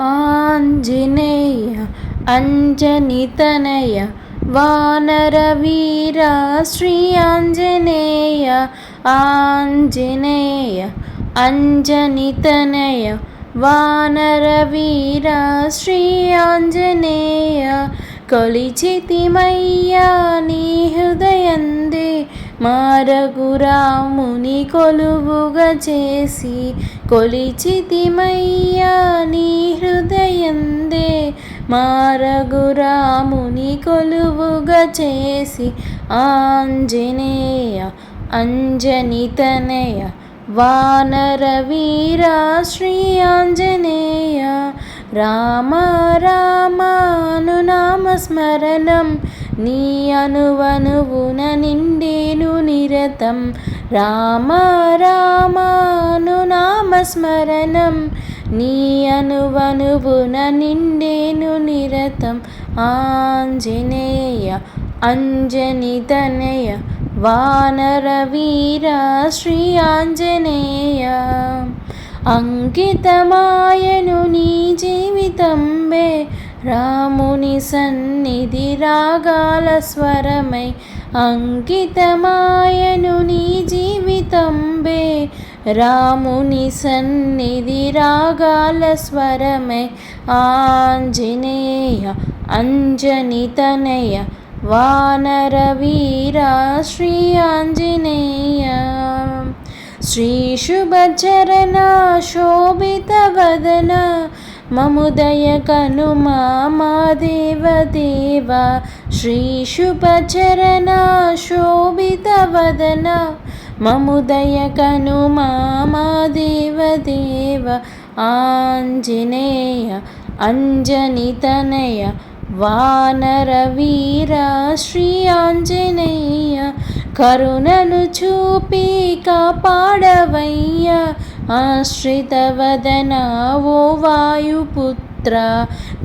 ఆంజనేయ అంజనితనయ వానరవీర శ్రీ ఆంజనేయ ఆంజనేయ అంజనితనయ వానరవీర శ్రీ ఆంజనేయ కొలిచితిమయ్యా నీ హృదయందే మారగురాముని కొలువుగా చేసి కొలిచితిమయ్యా నీ హృదయందే. మారగురాముని కొలువుగా చేసి ఆంజనేయ అంజనితనయ వానరవీర శ్రీ ఆంజనేయ. రామ రామాను నామస్మరణం నీ అనువనువున నిరతం రామ రామాను నామస్మరణం నీ అనువనువున నిండేను నిరతం. ఆంజనేయ అంజనితనయ వానరవీర శ్రీ ఆంజనేయ. అంకితమాయను నీ జీవితం రాముని సన్నిధి రాగాల స్వరమై అంకితమాయను నీ జీవితంబే రాముని సన్నిధి రాగాల స్వరమై ఆంజనేయ అంజనితనయ వానరవీర శ్రీ ఆంజనేయ శ్రీ శుభచరణ శోభిత వదన మముదయ కనుమా మా దేవదేవ శ్రీ శుభచరణ శోభిత వదన మముదయ కనుమా మా దేవదేవ ఆంజనేయ అంజనితనయ వానరవీర శ్రీ ఆంజనేయ కరుణను చూపి కాపాడవయ్య ఆశ్రితవదన ఓ వాయుపుత్ర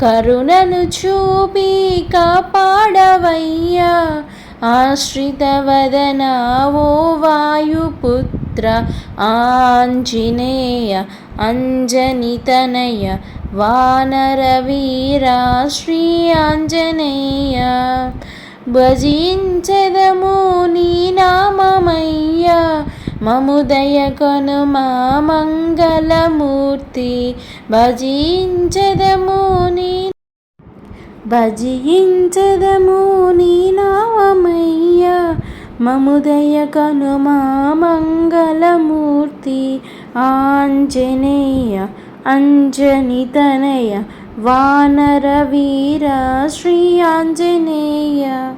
కరుణను చూపి కాపాడవయ్యా. ఆశ్రితవదన ఓ వాయుపుత్ర ఆంజనేయ అంజనితనయ వానరవీరా శ్రీ ఆంజనేయ భజించదము నీ మముదయ కొను మా మంగళమూర్తి భజించదము నీ భజించదము నీ నామమయ్య. మముదయ కను మా మంగళమూర్తి ఆంజనేయ అంజనితనయ వానరవీర శ్రీ ఆంజనేయ.